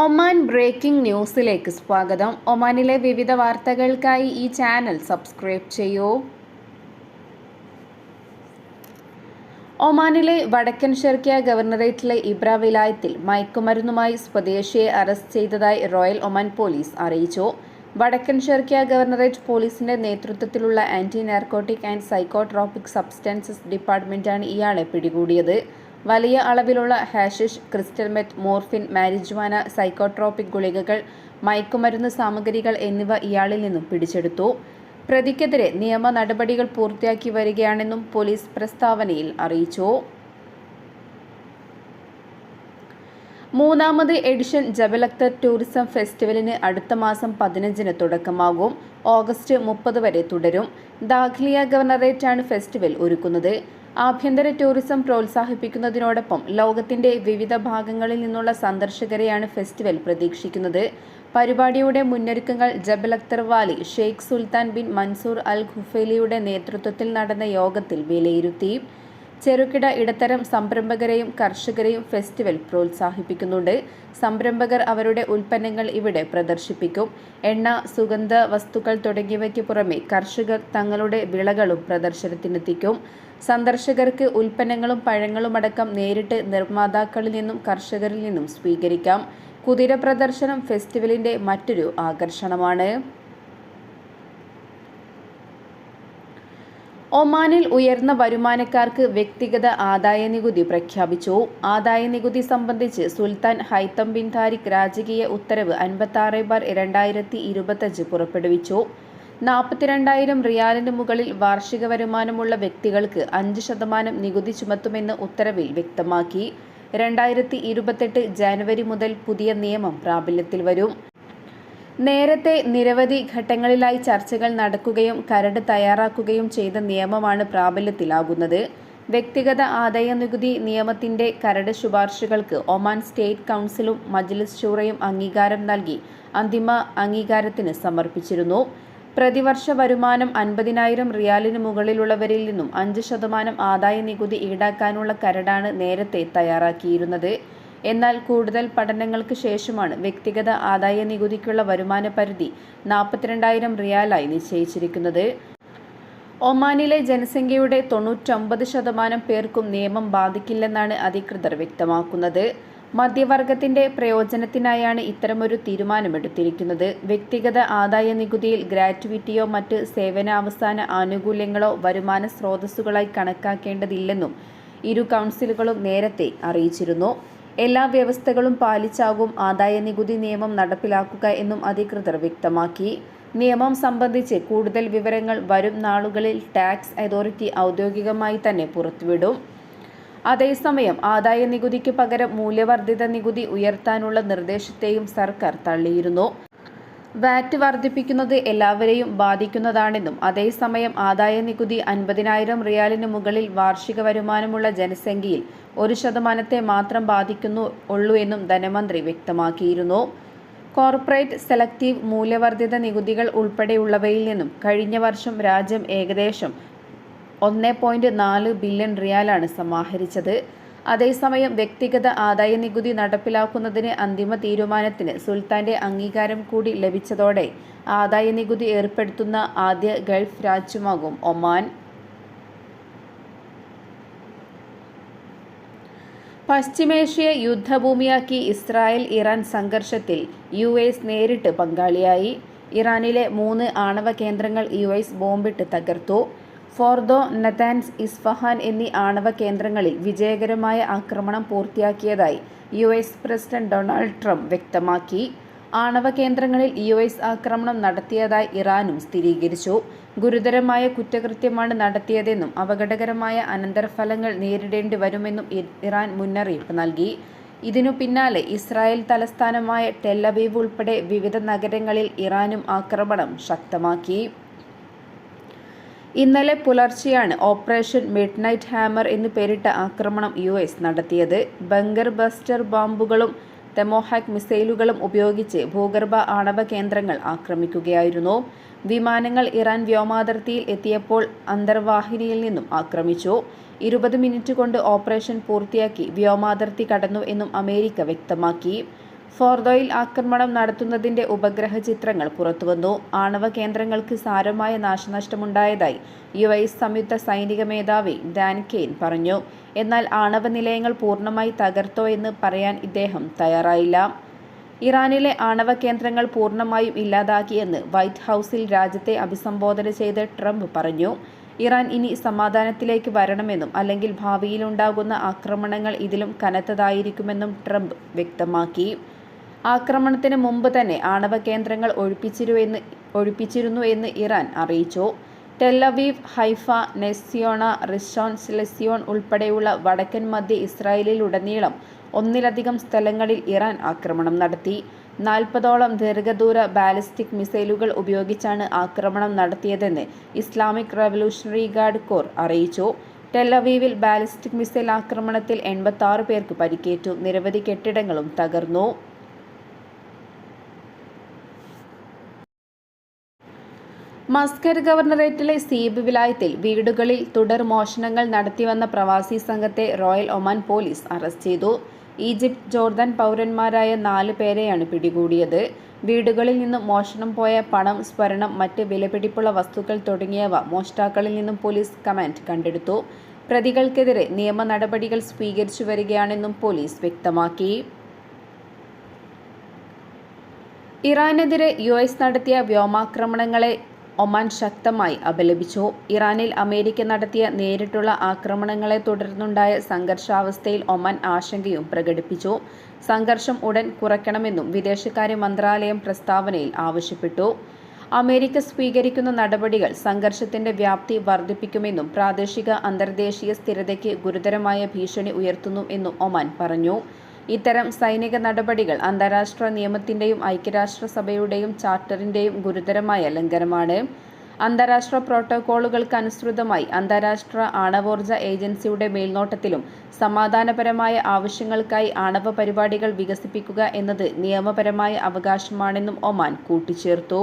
Oman breaking ന്യൂസിലേക്ക് സ്വാഗതം. ഒമാനിലെ വിവിധ വാർത്തകൾക്കായി ഈ ചാനൽ സബ്സ്ക്രൈബ് ചെയ്യൂ. ഒമാനിലെ വടക്കൻ ഷെർക്കിയ ഗവർണറേറ്റിലെ ഇബ്ര വിലായത്തിൽ മയക്കുമരുന്നുമായി സ്വദേശിയെ അറസ്റ്റ് ചെയ്തതായി റോയൽ ഒമാൻ പോലീസ് അറിയിച്ചു. വടക്കൻ ഷെർക്കിയ ഗവർണറേറ്റ് പോലീസിന്റെ നേതൃത്വത്തിലുള്ള anti narcotic and psychotropic substances ഡിപ്പാർട്ട്മെന്റാണ് ഇയാളെ പിടികൂടിയത്. വലിയ അളവിലുള്ള hashish crystal meth morphine marijuana psychotropic ഗുളികകൾ മയക്കുമരുന്ന് സാമഗ്രികൾ എന്നിവ ഇയാളിൽ നിന്നും പിടിച്ചെടുത്തു. പ്രതിക്കെതിരെ നിയമ നടപടികൾ പൂർത്തിയാക്കി വരികയാണെന്നും പോലീസ് പ്രസ്താവനയിൽ അറിയിച്ചു. മൂന്നാമത് എഡിഷൻ ജബലക്തർ ടൂറിസം ഫെസ്റ്റിവലിന് അടുത്ത മാസം പതിനഞ്ചിന് തുടക്കമാകും. ഓഗസ്റ്റ് മുപ്പത് വരെ തുടരും. ദാഖ്ലിയ ഗവർണറേറ്റാണ് ഫെസ്റ്റിവൽ ഒരുക്കുന്നത്. ആഭ്യന്തര ടൂറിസം പ്രോത്സാഹിപ്പിക്കുന്നതിനോടൊപ്പം ലോകത്തിന്റെ വിവിധ ഭാഗങ്ങളിൽ നിന്നുള്ള സന്ദർശകരെയാണ് ഫെസ്റ്റിവൽ പ്രതീക്ഷിക്കുന്നത്. പരിപാടിയുടെ മുന്നൊരുക്കങ്ങൾ Jebel Akhtar Valley Sheikh Sultan bin Mansoor Al ഖുഫേലിയുടെ നേതൃത്വത്തിൽ നടന്ന യോഗത്തിൽ വിലയിരുത്തി. ചെറുകിട ഇടത്തരം സംരംഭകരെയും കർഷകരെയും ഫെസ്റ്റിവൽ പ്രോത്സാഹിപ്പിക്കുന്നുണ്ട്. സംരംഭകർ അവരുടെ ഉൽപ്പന്നങ്ങൾ ഇവിടെ പ്രദർശിപ്പിക്കും. എണ്ണ സുഗന്ധ വസ്തുക്കൾ തുടങ്ങിയവയ്ക്ക് പുറമെ കർഷകർ തങ്ങളുടെ വിളകളും പ്രദർശനത്തിനെത്തിക്കും. സന്ദർശകർക്ക് ഉൽപ്പന്നങ്ങളും പഴങ്ങളും അടക്കം നേരിട്ട് നിർമ്മാതാക്കളിൽ നിന്നും കർഷകരിൽ നിന്നും സ്വീകരിക്കാം. കുതിര പ്രദർശനം ഫെസ്റ്റിവലിന്റെ മറ്റൊരു ആകർഷണമാണ്. ഒമാനിൽ ഉയർന്ന വരുമാനക്കാർക്ക് വ്യക്തിഗത ആദായ നികുതി പ്രഖ്യാപിച്ചു. ആദായ നികുതി സംബന്ധിച്ച് സുൽത്താൻ ഹൈത്തം ബിൻ താരിഖ് രാജകീയ ഉത്തരവ് അൻപത്തി ആറ് ബാർ രണ്ടായിരത്തി ഇരുപത്തഞ്ച് പുറപ്പെടുവിച്ചു. നാൽപ്പത്തിരണ്ടായിരം റിയാലിന് മുകളിൽ വാർഷിക വരുമാനമുള്ള വ്യക്തികൾക്ക് അഞ്ച് ശതമാനം നികുതി ചുമത്തുമെന്ന് ഉത്തരവിൽ വ്യക്തമാക്കി. രണ്ടായിരത്തി ഇരുപത്തെട്ട് ജനുവരി മുതൽ പുതിയ നിയമം പ്രാബല്യത്തിൽ വരും. നേരത്തെ നിരവധി ഘട്ടങ്ങളിലായി ചർച്ചകൾ നടക്കുകയും കരട് തയ്യാറാക്കുകയും ചെയ്ത നിയമമാണ് പ്രാബല്യത്തിലാകുന്നത്. വ്യക്തിഗത ആദായ നികുതി നിയമത്തിന്റെ കരട് ശുപാർശകൾക്ക് ഒമാൻ സ്റ്റേറ്റ് കൗൺസിലും മജ്ലിസ് ഷൂറയും അംഗീകാരം നൽകി അന്തിമ അംഗീകാരത്തിന് സമർപ്പിച്ചിരുന്നു. പ്രതിവർഷ വരുമാനം അൻപതിനായിരം റിയാലിന് മുകളിലുള്ളവരിൽ നിന്നും അഞ്ച് ശതമാനം ആദായ നികുതി ഈടാക്കാനുള്ള കരടാണ് നേരത്തെ തയ്യാറാക്കിയിരുന്നത്. എന്നാൽ കൂടുതൽ പഠനങ്ങൾക്ക് ശേഷമാണ് വ്യക്തിഗത ആദായ നികുതിക്കുള്ള വരുമാന പരിധി നാൽപ്പത്തിരണ്ടായിരം റിയാലായി നിശ്ചയിച്ചിരിക്കുന്നത്. ഒമാനിലെ ജനസംഖ്യയുടെ തൊണ്ണൂറ്റൊമ്പത് ശതമാനം പേർക്കും നിയമം ബാധിക്കില്ലെന്നാണ് അധികൃതർ വ്യക്തമാക്കുന്നത്. മധ്യവർഗത്തിന്റെ പ്രയോജനത്തിനായാണ് ഇത്തരമൊരു തീരുമാനമെടുത്തിരിക്കുന്നത്. വ്യക്തിഗത ആദായ നികുതിയിൽ ഗ്രാറ്റുവിറ്റിയോ മറ്റ് സേവനാവസാന ആനുകൂല്യങ്ങളോ വരുമാന സ്രോതസ്സുകളായി കണക്കാക്കേണ്ടതില്ലെന്നും ഇരു കൗൺസിലുകളും നേരത്തെ അറിയിച്ചിരുന്നു. എല്ലാ വ്യവസ്ഥകളും പാലിച്ചാകും ആദായ നികുതി നിയമം നടപ്പിലാക്കുക എന്നും അധികൃതർ വ്യക്തമാക്കി. നിയമം സംബന്ധിച്ച് കൂടുതൽ വിവരങ്ങൾ വരും നാളുകളിൽ ടാക്സ് അതോറിറ്റി ഔദ്യോഗികമായി തന്നെ പുറത്തുവിടും. അതേസമയം ആദായ നികുതിക്ക് പകരം മൂല്യവർദ്ധിത നികുതി ഉയർത്താനുള്ള നിർദ്ദേശത്തെയും സർക്കാർ തള്ളിയിരുന്നു. വാറ്റ് വർദ്ധിപ്പിക്കുന്നത് എല്ലാവരെയും ബാധിക്കുന്നതാണെന്നും അതേസമയം ആദായ നികുതി അൻപതിനായിരം റിയാലിന് മുകളിൽ വാർഷിക വരുമാനമുള്ള ജനസംഖ്യയിൽ ഒരു ശതമാനത്തെ മാത്രം ബാധിക്കുന്നു ഉള്ളൂ എന്നും ധനമന്ത്രി വ്യക്തമാക്കിയിരുന്നു. കോർപ്പറേറ്റ് സെലക്റ്റീവ് മൂല്യവർദ്ധിത നികുതികൾ ഉൾപ്പെടെയുള്ളവയിൽ നിന്നും കഴിഞ്ഞ വർഷം രാജ്യം ഏകദേശം ഒന്ന് പോയിന്റ് നാല് ബില്യൺ റിയാലാണ് സമാഹരിച്ചത്. അതേസമയം വ്യക്തിഗത ആദായ നികുതി നടപ്പിലാക്കുന്നതിന് അന്തിമ തീരുമാനത്തിന് സുൽത്താന്റെ അംഗീകാരം കൂടി ലഭിച്ചതോടെ ആദായ നികുതി ഏർപ്പെടുത്തുന്ന ആദ്യ ഗൾഫ് രാജ്യമാകും ഒമാൻ. പശ്ചിമേഷ്യ യുദ്ധഭൂമിയാക്കി ഇസ്രായേൽ ഇറാൻ സംഘർഷത്തിൽ യു എസ് നേരിട്ട് പങ്കാളിയായി. ഇറാനിലെ മൂന്ന് ആണവ കേന്ദ്രങ്ങൾ യു എസ് ബോംബിട്ട് തകർത്തു. ഫോർദോ നതാൻസ് ഇസ്ഫഹാൻ എന്നീ ആണവ കേന്ദ്രങ്ങളിൽ വിജയകരമായ ആക്രമണം പൂർത്തിയാക്കിയതായി U S president Donald Trump വ്യക്തമാക്കി. ആണവ കേന്ദ്രങ്ങളിൽ യു എസ് ആക്രമണം നടത്തിയതായി ഇറാനും സ്ഥിരീകരിച്ചു. ഗുരുതരമായ കുറ്റകൃത്യമാണ് നടത്തിയതെന്നും അപകടകരമായ അനന്തരഫലങ്ങൾ നേരിടേണ്ടി വരുമെന്നും ഇറാൻ മുന്നറിയിപ്പ് നൽകി. ഇതിനു പിന്നാലെ ഇസ്രായേൽ തലസ്ഥാനമായ ടെല്ലബീവ് ഉൾപ്പെടെ വിവിധ നഗരങ്ങളിൽ ഇറാനും ആക്രമണം ശക്തമാക്കി. ഇന്നലെ പുലർച്ചെയാണ് ഓപ്പറേഷൻ മിഡ് നൈറ്റ് ഹാമർ എന്ന് പേരിട്ട ആക്രമണം യു എസ് നടത്തിയത്. ബങ്കർ ബസ്റ്റർ ബോംബുകളും തെമോഹാക് മിസൈലുകളും ഉപയോഗിച്ച് ഭൂഗർഭ ആണവ കേന്ദ്രങ്ങൾ ആക്രമിക്കുകയായിരുന്നു. വിമാനങ്ങൾ ഇറാൻ വ്യോമാതിർത്തിയിൽ എത്തിയപ്പോൾ അന്തർവാഹിനിയിൽ നിന്നും ആക്രമിച്ചു. ഇരുപത് മിനിറ്റ് കൊണ്ട് ഓപ്പറേഷൻ പൂർത്തിയാക്കി വ്യോമാതിർത്തി കടന്നു എന്നും അമേരിക്ക വ്യക്തമാക്കി. ഫോർദോയിൽ ആക്രമണം നടത്തുന്നതിന്റെ ഉപഗ്രഹ ചിത്രങ്ങൾ പുറത്തുവന്നു. ആണവ കേന്ദ്രങ്ങൾക്ക് സാരമായ നാശനഷ്ടമുണ്ടായതായി യു എസ് സംയുക്ത സൈനിക മേധാവി ഡാൻ കെയ്ൻ പറഞ്ഞു. എന്നാൽ ആണവ നിലയങ്ങൾ പൂർണമായി തകർത്തോ എന്ന് പറയാൻ ഇദ്ദേഹം തയ്യാറായില്ല. ഇറാനിലെ ആണവ കേന്ദ്രങ്ങൾ പൂർണമായും ഇല്ലാതാക്കിയെന്ന് വൈറ്റ് ഹൗസിൽ രാജ്യത്തെ അഭിസംബോധന ചെയ്ത് ട്രംപ് പറഞ്ഞു. ഇറാൻ ഇനി സമാധാനത്തിലേക്ക് വരണമെന്നും അല്ലെങ്കിൽ ഭാവിയിലുണ്ടാകുന്ന ആക്രമണങ്ങൾ ഇതിലും കനത്തതായിരിക്കുമെന്നും ട്രംപ് വ്യക്തമാക്കി. ആക്രമണത്തിന് മുമ്പ് തന്നെ ആണവ കേന്ദ്രങ്ങൾ ഒഴിപ്പിച്ചിരുവെന്ന് ഒഴിപ്പിച്ചിരുന്നു എന്ന് ഇറാൻ അറിയിച്ചു. ടെല്ലവീവ് ഹൈഫ നെസ്യോണ റിഷോൺ ലെസിയോൺ ഉൾപ്പെടെയുള്ള വടക്കൻ മധ്യ ഇസ്രായേലിലുടനീളം ഒന്നിലധികം സ്ഥലങ്ങളിൽ ഇറാൻ ആക്രമണം നടത്തി. നാൽപ്പതോളം ദീർഘദൂര ബാലിസ്റ്റിക് മിസൈലുകൾ ഉപയോഗിച്ചാണ് ആക്രമണം നടത്തിയതെന്ന് ഇസ്ലാമിക് റവല്യൂഷണറി ഗാർഡ് കോർ അറിയിച്ചു. ടെല്ലവീവിൽ ബാലിസ്റ്റിക് മിസൈൽ ആക്രമണത്തിൽ എൺപത്തി പേർക്ക് പരിക്കേറ്റു. നിരവധി കെട്ടിടങ്ങളും തകർന്നു. മസ്കറ്റ് ഗവർണറേറ്റിലെ സീബ് വിലായത്തിൽ വീടുകളിൽ തുടർ മോഷണങ്ങൾ നടത്തിവന്ന പ്രവാസി സംഘത്തെ റോയൽ ഒമാൻ പോലീസ് അറസ്റ്റ് ചെയ്തു. ഈജിപ്ത് ജോർദാൻ പൗരന്മാരായ നാല് പേരെയാണ് പിടികൂടിയത്. വീടുകളിൽ നിന്ന് മോഷണം പോയ പണം സ്വർണം മറ്റ് വിലപിടിപ്പുള്ള വസ്തുക്കൾ തുടങ്ങിയവ മോഷ്ടാക്കളിൽ നിന്നും പോലീസ് കമാൻഡ് കണ്ടെടുത്തു. പ്രതികൾക്കെതിരെ നിയമ നടപടികൾ സ്വീകരിച്ചു വരികയാണെന്നും പോലീസ് വ്യക്തമാക്കി. ഇറാനെതിരെ യു എസ് നടത്തിയ വ്യോമാക്രമണങ്ങളെ ഒമാൻ ശക്തമായി അപലപിച്ചു. ഇറാനിൽ അമേരിക്ക നടത്തിയ നേരിട്ടുള്ള ആക്രമണങ്ങളെ തുടർന്നുണ്ടായ സംഘർഷാവസ്ഥയിൽ ഒമാൻ ആശങ്കയും പ്രകടിപ്പിച്ചു. സംഘർഷം ഉടൻ കുറയ്ക്കണമെന്നും വിദേശകാര്യ മന്ത്രാലയം പ്രസ്താവനയിൽ ആവശ്യപ്പെട്ടു. അമേരിക്ക സ്വീകരിക്കുന്ന നടപടികൾ സംഘർഷത്തിന്റെ വ്യാപ്തി വർദ്ധിപ്പിക്കുമെന്നും പ്രാദേശിക അന്തർദേശീയ സ്ഥിരതയ്ക്ക് ഗുരുതരമായ ഭീഷണി ഉയർത്തുന്നു എന്നും ഒമാൻ പറഞ്ഞു. ഇത്തരം സൈനിക നടപടികൾ അന്താരാഷ്ട്ര നിയമത്തിന്റെയും ഐക്യരാഷ്ട്രസഭയുടെയും ചാർട്ടറിന്റെയും ഗുരുതരമായ ലംഘനമാണ്. അന്താരാഷ്ട്ര പ്രോട്ടോക്കോളുകൾക്ക് അനുസൃതമായി അന്താരാഷ്ട്ര ആണവോർജ ഏജൻസിയുടെ മേൽനോട്ടത്തിലും സമാധാനപരമായ ആവശ്യങ്ങൾക്കായി ആണവ പരിപാടികൾ വികസിപ്പിക്കുക എന്നത് നിയമപരമായ അവകാശമാണെന്നും ഒമാൻ കൂട്ടിച്ചേർത്തു.